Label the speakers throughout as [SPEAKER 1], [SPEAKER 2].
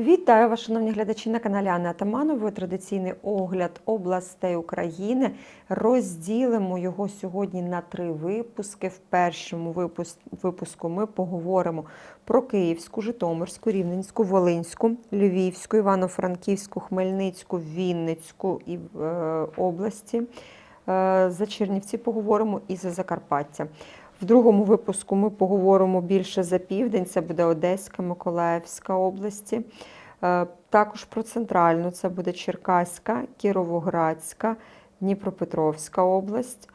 [SPEAKER 1] Вітаю вас, шановні глядачі на каналі Анни Атаманової. Традиційний огляд областей України. Розділимо його сьогодні на три випуски. В першому випуску ми поговоримо про Київську, Житомирську, Рівненську, Волинську, Львівську, Івано-Франківську, Хмельницьку, Вінницьку і е, області. Е, За Чернівці поговоримо і за Закарпаття. В другому випуску ми поговоримо більше за південь. Це буде Одеська, Миколаївська області. Е, Також про центральну це буде Черкаська, Кіровоградська, Дніпропетровська область.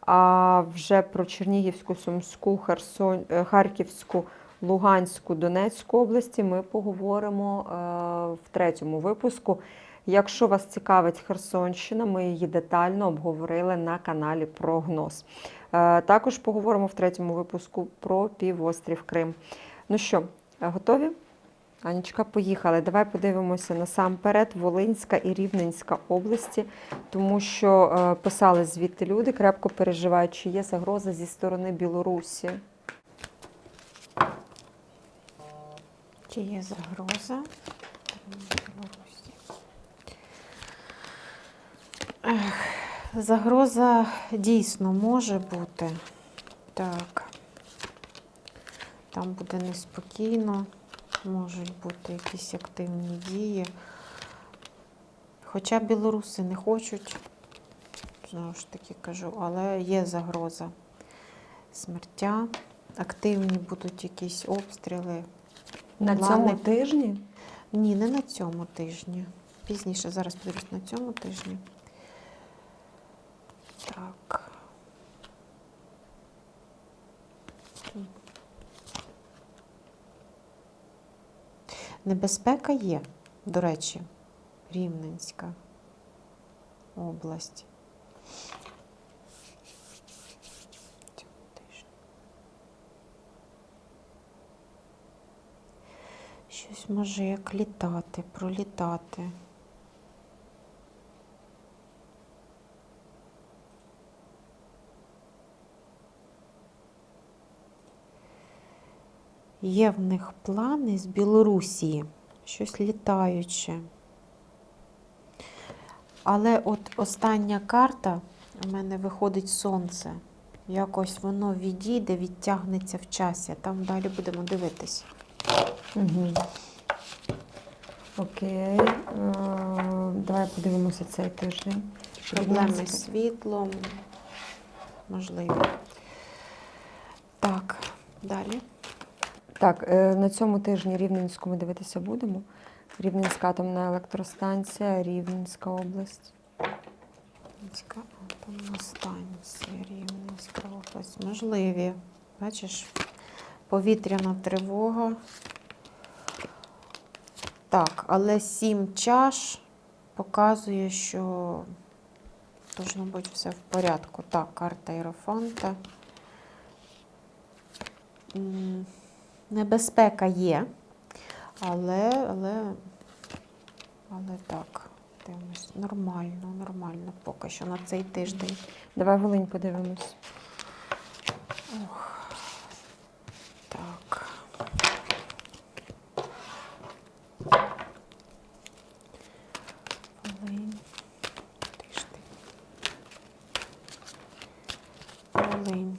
[SPEAKER 1] А вже про Чернігівську, Сумську, Херсон, е, Харківську, Луганську, Донецьку області ми поговоримо е, в третьому випуску. Якщо вас цікавить Херсонщина, ми її детально обговорили на каналі Прогноз. Також поговоримо в третьому випуску про півострів Крим. Ну що, готові? Анічка, поїхали. Давай подивимося насамперед Волинська і Рівненська області, тому що е, писали звідти люди, крепко переживають, чи є загроза зі сторони Білорусі.
[SPEAKER 2] Чи є загроза? Ех, загроза дійсно може бути. Так. Там буде неспокійно, можуть бути якісь активні дії. Хоча білоруси не хочуть, знову ж таки кажу, але є загроза смертя. Активні будуть якісь обстріли.
[SPEAKER 1] На
[SPEAKER 2] Плани.
[SPEAKER 1] цьому тижні
[SPEAKER 2] Ні, не на цьому тижні. Пізніше зараз подивлюсь на цьому тижні. Так. Небезпека є, до речі, Рівненська область. Щось може як літати, пролітати. Є в них плани з Білорусі, щось літаюче. Але от остання карта у мене виходить сонце. Якось воно відійде, відтягнеться в часі. Там далі будемо дивитись.
[SPEAKER 1] Угу. Окей. Е, Давай подивимося цей тиждень.
[SPEAKER 2] Проблеми з світлом, можливо. Так, далі.
[SPEAKER 1] Так, е, на цьому тижні Рівненську ми дивитися будемо. Рівненська атомна електростанція, Рівненська область.
[SPEAKER 2] Рівненська атомна станція, Рівненська область. Можливі. Бачиш, повітряна тривога. Так, але сім чаш показує, що должно бути все в порядку. Так, карта Іерофанта. Небезпека є, але, але, але так, дивимось. Нормально, нормально поки що на цей тиждень.
[SPEAKER 1] Давай Волинь подивимось.
[SPEAKER 2] Так. Волинь. Тиждень. Волинь.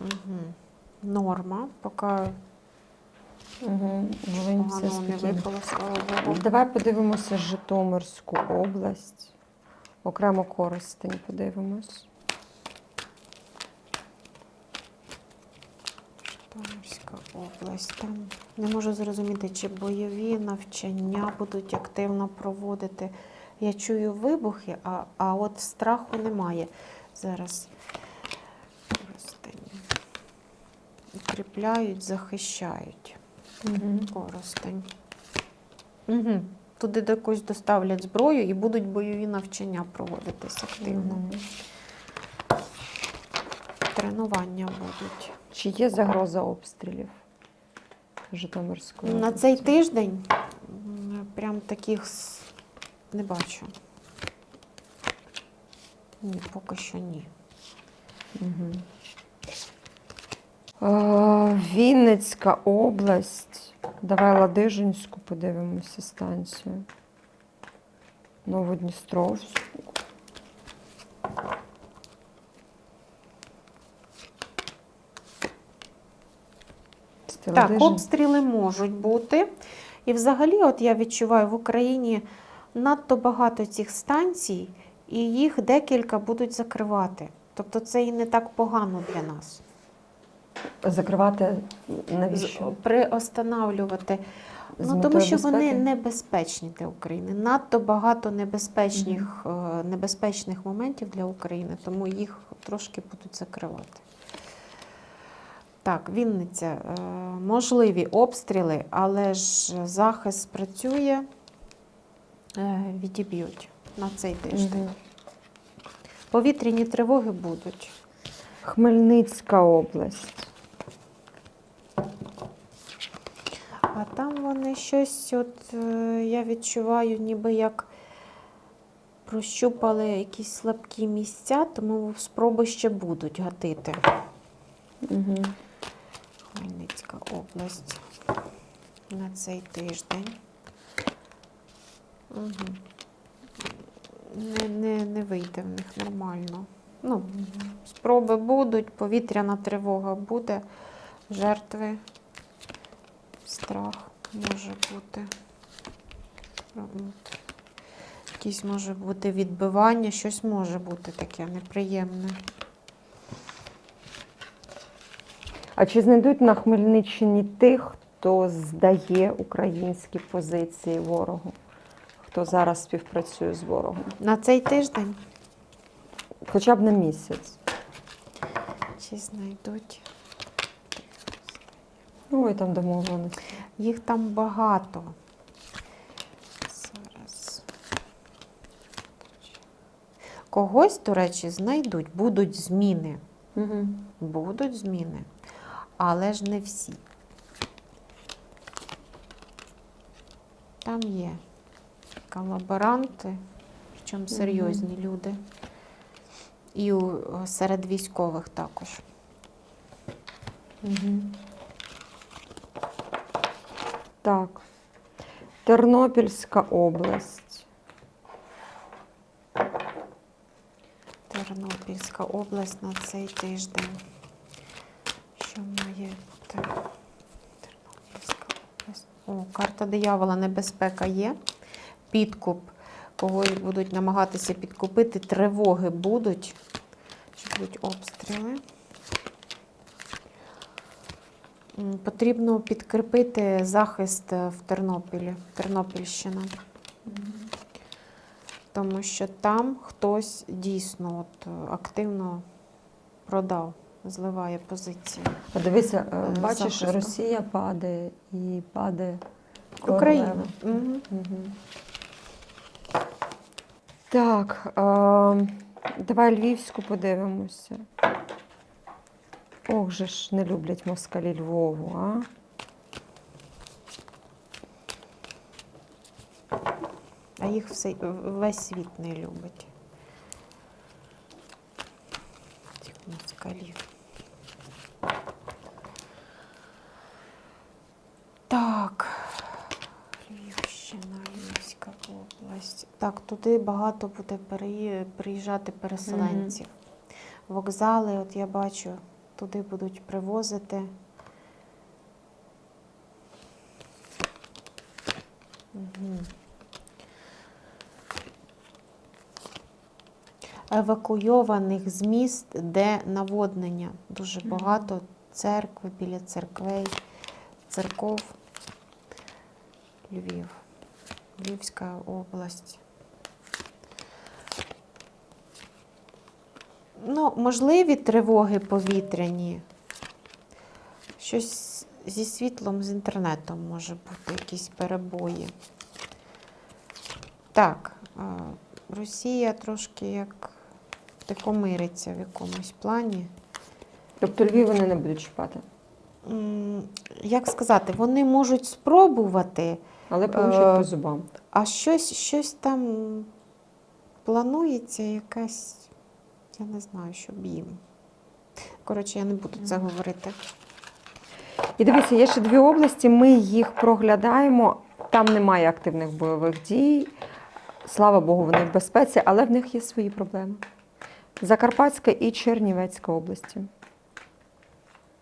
[SPEAKER 2] Угу. Норма, поки
[SPEAKER 1] Угу. Все
[SPEAKER 2] не випало, слава Богу.
[SPEAKER 1] Давай подивимося Житомирську область. Окремо Коростень подивимось.
[SPEAKER 2] Житомирська область. Там не можу зрозуміти, чи бойові навчання будуть активно проводити. Я чую вибухи, а, а от страху немає. Зараз Коростень. Укріпляють, захищають.
[SPEAKER 1] Угу.
[SPEAKER 2] Коростень. Угу. Туди якось доставлять зброю і будуть бойові навчання проводитись активно. Тренування будуть.
[SPEAKER 1] Чи є загроза обстрілів Житомирської?
[SPEAKER 2] На
[SPEAKER 1] області?
[SPEAKER 2] цей тиждень прям таких не бачу. Ні, поки що ні.
[SPEAKER 1] Угу. Е, Вінницька область. Давай Ладижинську подивимося станцію. Новодністровську.
[SPEAKER 2] Так, обстріли можуть бути. І взагалі, от я відчуваю, в Україні надто багато цих станцій, і їх декілька будуть закривати. Тобто це і не так погано для нас.
[SPEAKER 1] Закривати навіщо?
[SPEAKER 2] Приостанавлювати. Ну, тому що вони небезпечні для України. Надто багато небезпечних, е, небезпечних моментів для України, тому їх трошки будуть закривати. Так, Вінниця. е, Можливі обстріли, але ж захист працює, е, відіб'ють на цей тиждень.
[SPEAKER 1] Мгм.
[SPEAKER 2] Повітряні тривоги будуть.
[SPEAKER 1] Хмельницька область.
[SPEAKER 2] А там вони щось, от е, я відчуваю, ніби як прощупали якісь слабкі місця, тому спроби ще будуть гатити.
[SPEAKER 1] Угу.
[SPEAKER 2] Хмельницька область на цей тиждень. Угу. Не, не, не вийде в них нормально. Ну, спроби будуть, повітряна тривога буде, жертви, страх може бути. Якісь може бути відбивання, щось може бути таке неприємне.
[SPEAKER 1] А чи знайдуть на Хмельниччині тих, хто здає українські позиції ворогу? Хто зараз співпрацює з ворогом?
[SPEAKER 2] На цей тиждень
[SPEAKER 1] Хоча б на місяць.
[SPEAKER 2] чи знайдуть?
[SPEAKER 1] Ой, там домовленості.
[SPEAKER 2] Їх там багато. Зараз. Когось, до речі, знайдуть, будуть зміни.
[SPEAKER 1] Угу.
[SPEAKER 2] Будуть зміни, але ж не всі. Там є колаборанти, причому серйозні люди. І у- серед військових також.
[SPEAKER 1] Угу. Так. Тернопільська область.
[SPEAKER 2] Тернопільська область на цей тиждень. Що має? Тернопільська область. О, карта диявола, небезпека є. Підкуп. Когось будуть намагатися підкупити. Тривоги будуть. Будуть обстріли. Потрібно підкріпити захист в Тернопілі, Тернопільщина. Тому що там хтось дійсно от, е, активно продав, зливає позиції.
[SPEAKER 1] А дивися, е,
[SPEAKER 2] Е,
[SPEAKER 1] бачиш,
[SPEAKER 2] захисту.
[SPEAKER 1] Росія падає і падає.
[SPEAKER 2] Україна.
[SPEAKER 1] королева.
[SPEAKER 2] Угу.
[SPEAKER 1] Так, е, давай Львівську подивимося. Ох же ж не люблять москалі Львову, а?
[SPEAKER 2] А їх все, весь світ не любить. Цих москалів. Так. Львівщина, Львівська область. Так, туди багато буде приїжджати переселенців. Вокзали, от я бачу, туди будуть привозити. Угу. евакуйованих з міст, де наводнення. Дуже багато церкви біля церквей, церков. Львів, Львівська область. Ну, можливі тривоги повітряні. Щось зі світлом, з інтернетом може бути, якісь перебої. Так, Росія трошки як тихомириться в якомусь плані.
[SPEAKER 1] Тобто Львів вони не будуть чіпати,
[SPEAKER 2] Як сказати, вони можуть спробувати,
[SPEAKER 1] але получать
[SPEAKER 2] Е,
[SPEAKER 1] по зубам.
[SPEAKER 2] а щось, щось там планується, якась, я не знаю, щоб їм. Коротше, я не буду це говорити.
[SPEAKER 1] І дивіться, є ще дві області, ми їх проглядаємо. Там немає активних бойових дій. Слава Богу, вони в безпеці, але в них є свої проблеми. Закарпатська і Чернівецька області.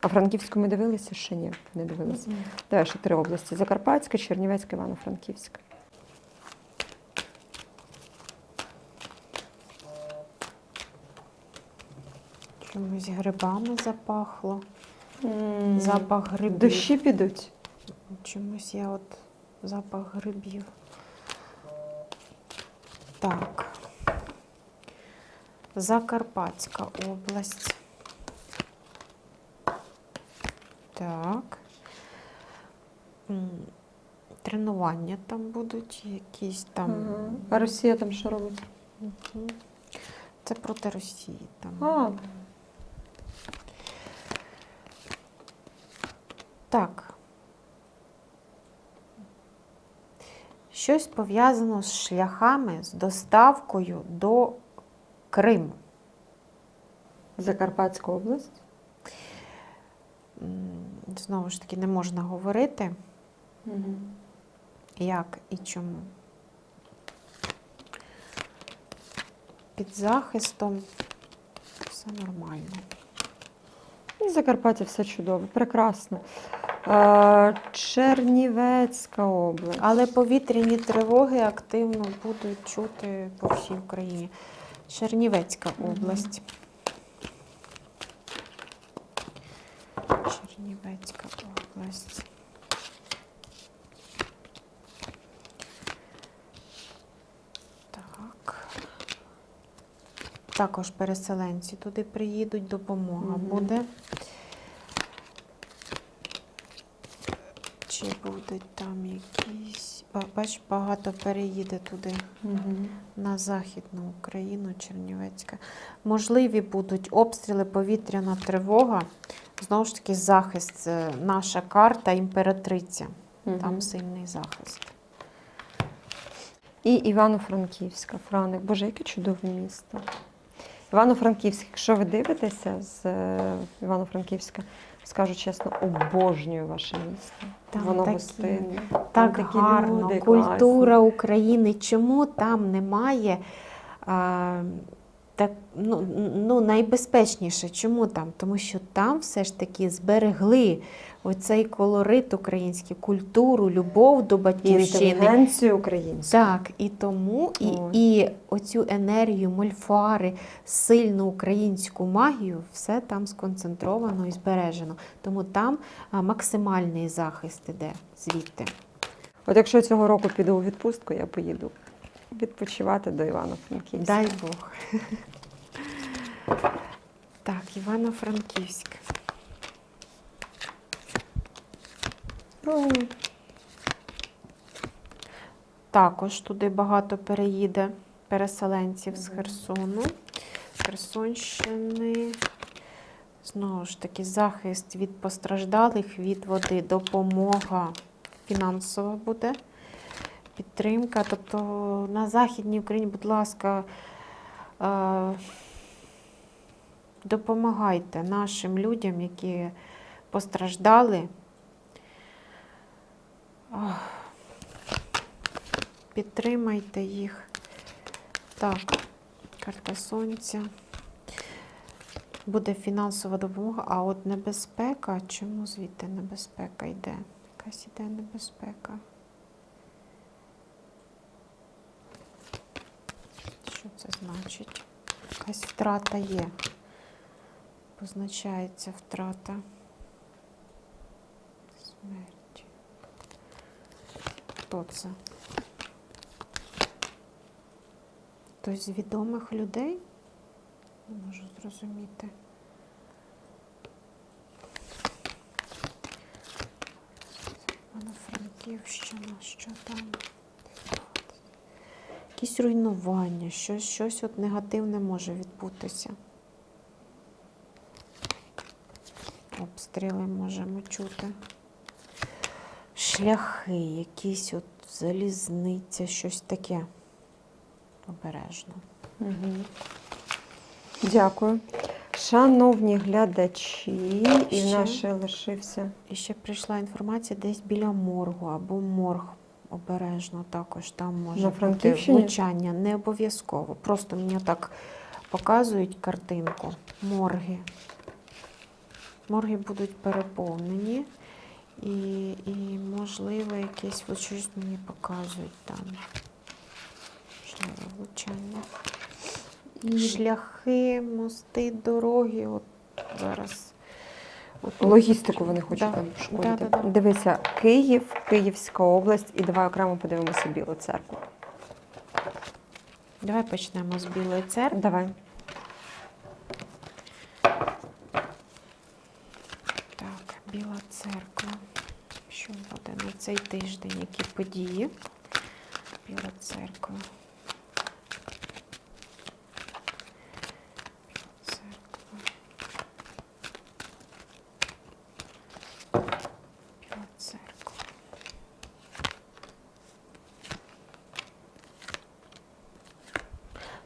[SPEAKER 1] А Франківську ми дивилися? Ще ні, не дивилися. Давай ще три області: Закарпатська, Чернівецька, Івано-Франківська.
[SPEAKER 2] Чомусь грибами запахло. Запах грибів.
[SPEAKER 1] Дощі підуть.
[SPEAKER 2] Чомусь я от запах грибів. Так. Закарпатська область. Так. Тренування там будуть, якісь там.
[SPEAKER 1] Ага. А Росія там що робить?
[SPEAKER 2] Це проти Росії там.
[SPEAKER 1] А.
[SPEAKER 2] Так. Щось пов'язано з шляхами, з доставкою до Криму.
[SPEAKER 1] Закарпатська область.
[SPEAKER 2] Знову ж таки, не можна говорити, як і чому. Під захистом все нормально.
[SPEAKER 1] І Закарпаття все чудово, прекрасно. Е, Чернівецька область.
[SPEAKER 2] Але повітряні тривоги активно будуть чути по всій Україні. Чернівецька область. Область. Так. Також переселенці туди приїдуть, допомога
[SPEAKER 1] Мгм.
[SPEAKER 2] буде. Чи будуть там якісь. Ба- Бач, багато переїде туди
[SPEAKER 1] Мгм.
[SPEAKER 2] на Західну Україну, Чернівецька. Можливі будуть обстріли, повітряна тривога. Знову ж таки, захист. Наша карта імператриця.
[SPEAKER 1] Мгм.
[SPEAKER 2] Там сильний захист.
[SPEAKER 1] І Івано-Франківська, Франик. Боже, яке чудове місто. Івано-Франківськ, якщо ви дивитеся з е, Івано-Франківська, скажу чесно, обожнюю ваше місто.
[SPEAKER 2] Там
[SPEAKER 1] Воно гостинне. Там
[SPEAKER 2] Так
[SPEAKER 1] такі
[SPEAKER 2] гарно,
[SPEAKER 1] люди
[SPEAKER 2] культура України. Чому там немає а, так, ну, ну, найбезпечніше? Чому там? Тому що там все ж таки зберегли оцей колорит український, культуру, любов до батьківщини.
[SPEAKER 1] Інтелігенцію українську.
[SPEAKER 2] Так, і тому і, і оцю енергію, мольфари, сильну українську магію, все там сконцентровано і збережено. Тому там максимальний захист іде звідти.
[SPEAKER 1] От якщо цього року піду у відпустку, я поїду відпочивати до Івано-Франківська.
[SPEAKER 2] Дай Бог. Так, Івано-Франківськ.
[SPEAKER 1] Ну,
[SPEAKER 2] Також туди багато переїде переселенців з Херсону, Херсонщини. Знову ж таки, захист від постраждалих від води, допомога фінансова буде, підтримка. Тобто на Західній Україні, будь ласка, е, допомагайте нашим людям, які постраждали. Підтримайте їх. Так, карта сонця. Буде фінансова допомога, а от небезпека. Чому звідти небезпека йде? Якась іде небезпека. Що це значить? Якась втрата є. Позначається втрата. Смерть. Хто це? Хтось з відомих людей? Не можу зрозуміти. Івано-Франківщина, що там? Якісь руйнування, щось, щось от негативне може відбутися. Обстріли можемо чути. Шляхи, якісь от залізниця, щось таке. Обережно.
[SPEAKER 1] Мгм. Дякую. Шановні глядачі, і
[SPEAKER 2] ще
[SPEAKER 1] лишився.
[SPEAKER 2] І ще прийшла інформація десь біля моргу або морг. Обережно також там може бути влучання. Не обов'язково. Просто мені так показують картинку. Морги. Морги будуть переповнені. І, і можливо, якесь от щось мені показують там. Можливо, влучання. Шляхи, мости, дороги. От зараз.
[SPEAKER 1] Логістику вони хочуть
[SPEAKER 2] Да.
[SPEAKER 1] там пошкодити.
[SPEAKER 2] Да-да-да.
[SPEAKER 1] Дивися, Київ, Київська область, і давай окремо подивимося Білу церкву.
[SPEAKER 2] Давай почнемо з Білої церкви.
[SPEAKER 1] Давай.
[SPEAKER 2] Так, Біла церква. Що буде на цей тиждень? Які події? Біла церква. Біла церква. Біла церква.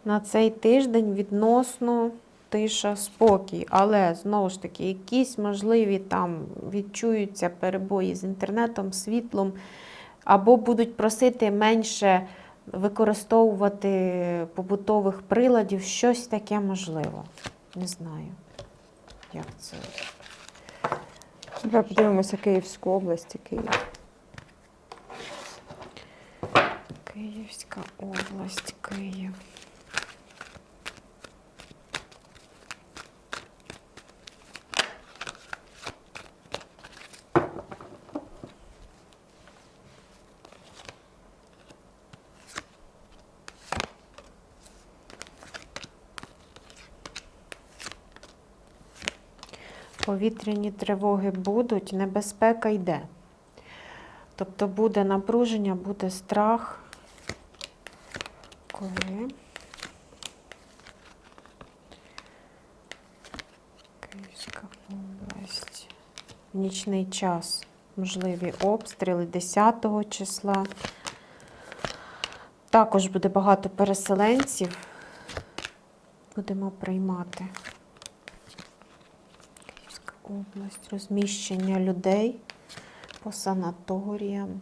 [SPEAKER 2] На цей тиждень відносно тиша, спокій. Але знову ж таки, якісь можливі там відчуються перебої з інтернетом, світлом, або будуть просити менше використовувати побутових приладів, щось таке можливо. Не знаю, як це.
[SPEAKER 1] Давай подивимося Київську область і Київ.
[SPEAKER 2] Київська область, Київ. Повітряні тривоги будуть, небезпека йде. Тобто буде напруження, буде страх. Коли? Київська область. Нічний час можливі обстріли 10 числа. Також буде багато переселенців. Будемо приймати. Область, розміщення людей по санаторіям.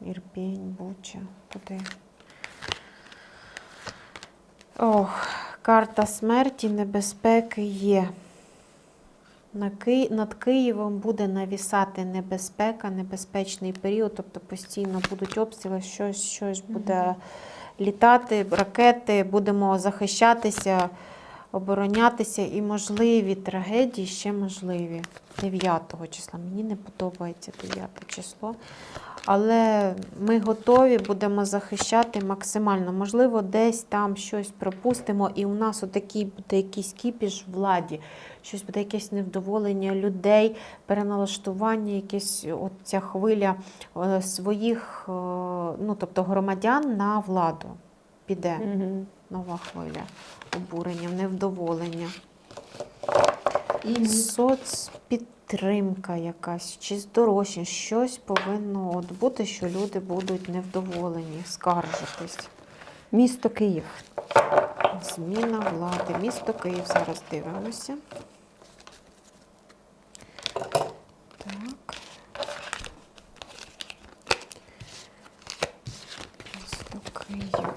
[SPEAKER 2] Ірпінь, Буча, туди. Ох, карта смерті, небезпеки є. Над Києвом буде навісати небезпека, небезпечний період, тобто постійно будуть обстріли, щось, щось буде літати, ракети, будемо захищатися, оборонятися і можливі трагедії ще можливі. 9 числа. Мені не подобається 9 число. Але ми готові будемо захищати максимально. Можливо, десь там щось пропустимо, і у нас отакий буде якийсь кіпіш владі, щось буде якесь невдоволення людей, переналаштування, якесь от ця хвиля е, своїх, е, ну тобто громадян на владу піде
[SPEAKER 1] Угу.
[SPEAKER 2] нова хвиля обурення, невдоволення.
[SPEAKER 1] І
[SPEAKER 2] Соцпідтримка якась, чи здорожчання, щось повинно от бути, що люди будуть невдоволені, скаржитись.
[SPEAKER 1] місто Київ.
[SPEAKER 2] Зміна влади. Місто Київ зараз дивимося. Так. Місто Київ.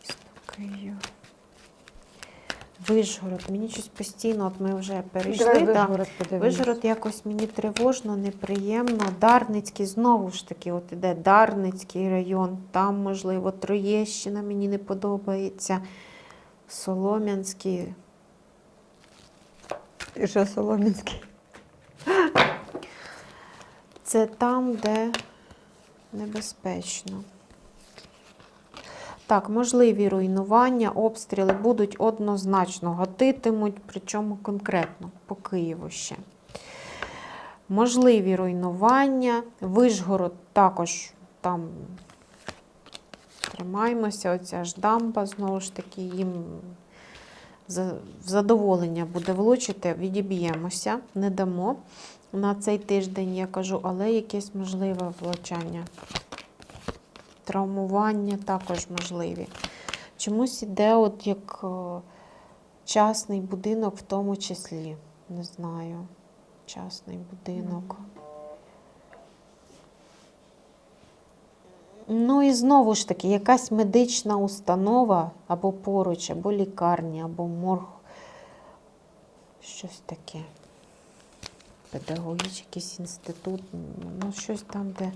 [SPEAKER 2] Місто Київ. Вишгород. Мені щось постійно, от ми вже перейшли.
[SPEAKER 1] Давай
[SPEAKER 2] да.
[SPEAKER 1] Вишгород.
[SPEAKER 2] Вижгород якось мені тривожно, неприємно. Дарницький, знову ж таки, от іде Дарницький район, там, можливо, Троєщина мені не подобається. Солом'янський.
[SPEAKER 1] І що Соломінський?
[SPEAKER 2] Це там, де небезпечно. Так, можливі руйнування, обстріли будуть однозначно гатитимуть, причому конкретно по Києву ще. Можливі руйнування, Вишгород також там тримаємося, оця ж дамба, знову ж таки, їм в задоволення буде влучити, відіб'ємося, не дамо. На цей тиждень я кажу, але якесь можливе влучання. Травмування також можливі. Чомусь іде от як е, частний будинок в тому числі. Не знаю. Частний будинок. Ну і знову ж таки, якась медична установа або поруч, або лікарня, або морг. Щось таке. Педагогічний якийсь інститут, ну щось там, де.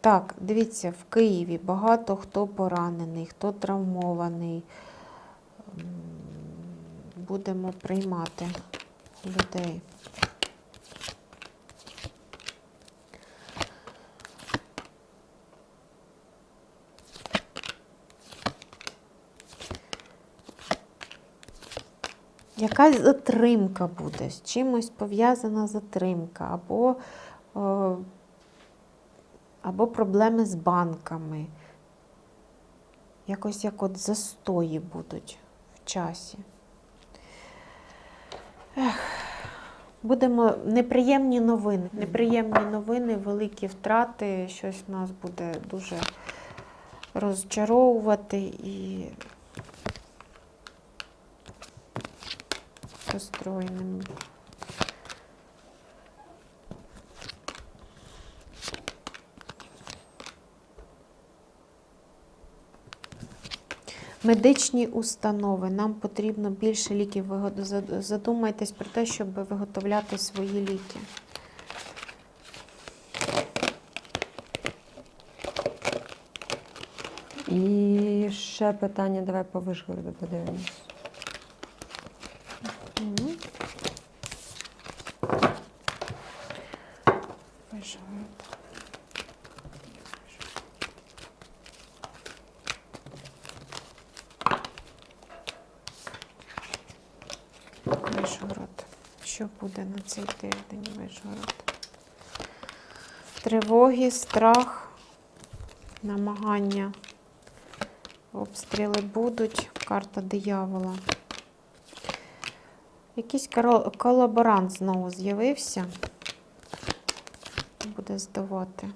[SPEAKER 2] Так, дивіться, в Києві багато хто поранений, хто травмований. Будемо приймати людей. Якась затримка буде, з чимось пов'язана затримка, або, е, або проблеми з банками. Якось як от застої будуть в часі. Ех, будемо неприємні новини. Неприємні новини, великі втрати, щось нас буде дуже розчаровувати і розстроєним. Медичні установи. Нам потрібно більше ліків. Задумайтесь про те, щоб виготовляти свої ліки.
[SPEAKER 1] І ще питання, давай по Вишгороду подивимось.
[SPEAKER 2] Мгм. Вишгород. Вишгород. Що буде на цей тиждень Вишгород? Тривоги, страх, намагання. Обстріли будуть. Карта диявола. Якийсь колаборант знову з'явився. Буде здавати.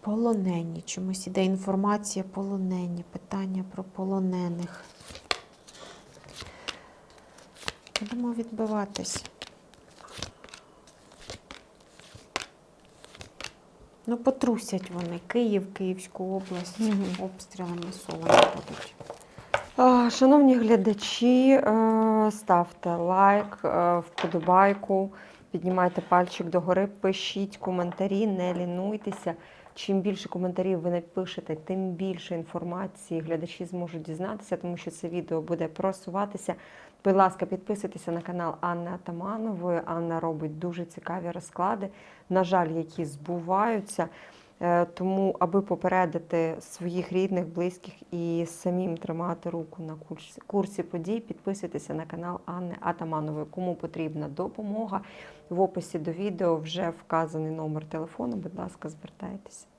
[SPEAKER 2] Полонені. Чомусь іде інформація полонені. Питання про полонених. Будемо відбиватись. Ну, потрусять вони. Київ, Київську область.
[SPEAKER 1] Мгм.
[SPEAKER 2] Обстріли масовані будуть.
[SPEAKER 1] Шановні глядачі, е, ставте лайк, е, вподобайку, піднімайте пальчик догори, пишіть коментарі, не лінуйтеся. Чим більше коментарів ви напишете, тим більше інформації глядачі зможуть дізнатися, тому що це відео буде просуватися. Будь ласка, підписуйтеся на канал Анни Атаманової. Анна робить дуже цікаві розклади, на жаль, які збуваються. Е, Тому, аби попередити своїх рідних, близьких і самим тримати руку на курсі, курсі подій, підписуйтеся на канал Анни Атаманової. Кому потрібна допомога, в описі до відео вже вказаний номер телефону. Будь ласка, звертайтеся.